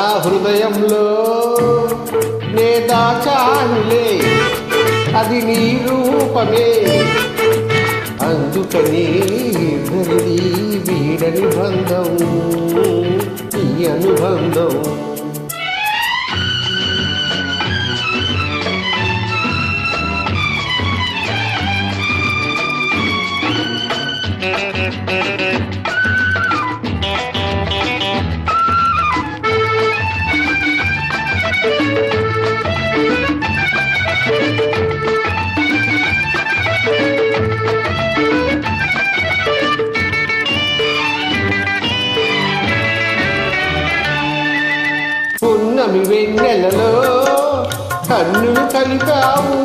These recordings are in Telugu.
నా హృదయంలో నే దాచానులే. అది నీ రూపమే. అందుకని వీడని బంధం ఈ అనుబంధం. పున్నమి వెన్నెలలో కన్నులు కలిపావు.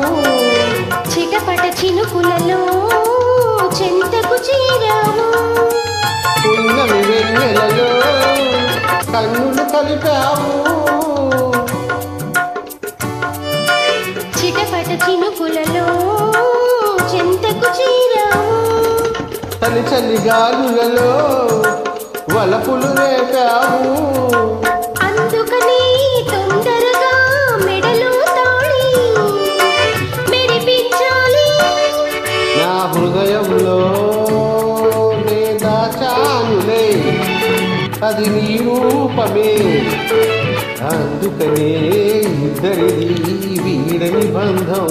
చిటపట చినుకులలో చెంతకు చేరావు. పున్నమి వెన్నెలలో కన్నులు కలిపావు. చిటపట చినుకులలో చెంతకు చేరావు. చలి చలి గాలులలో వలపులు రేపావు. దాచానులే అది నీ రూపమే. అందుకనే ఇద్దరిది వీడని బంధం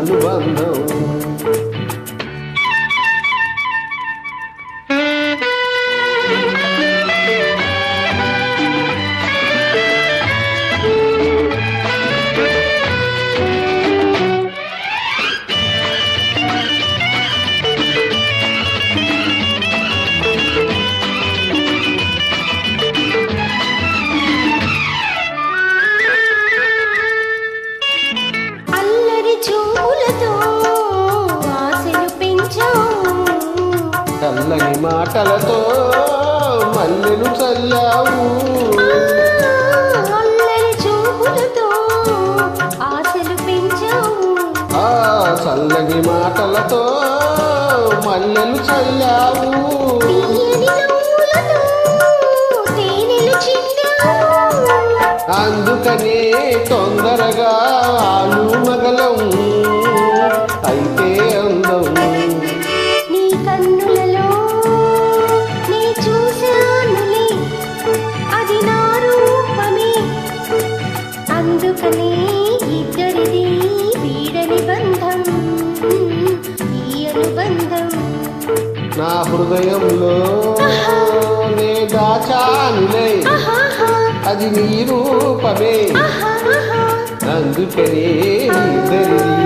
అనుబంధం. చల్లని మాటలతో మల్లెలు చల్లావు. చల్లని మాటలతో మల్లెలు చల్లావు. అందుకనే తొందరగా ఆలు మగలం. అందుకనే ఇద్దరిది వీడని బంధం ఈ అనుబంధం. నా హృదయంలో నే దాచానులే. అది నీ రూపమే. అందుకనే ఇద్దరిది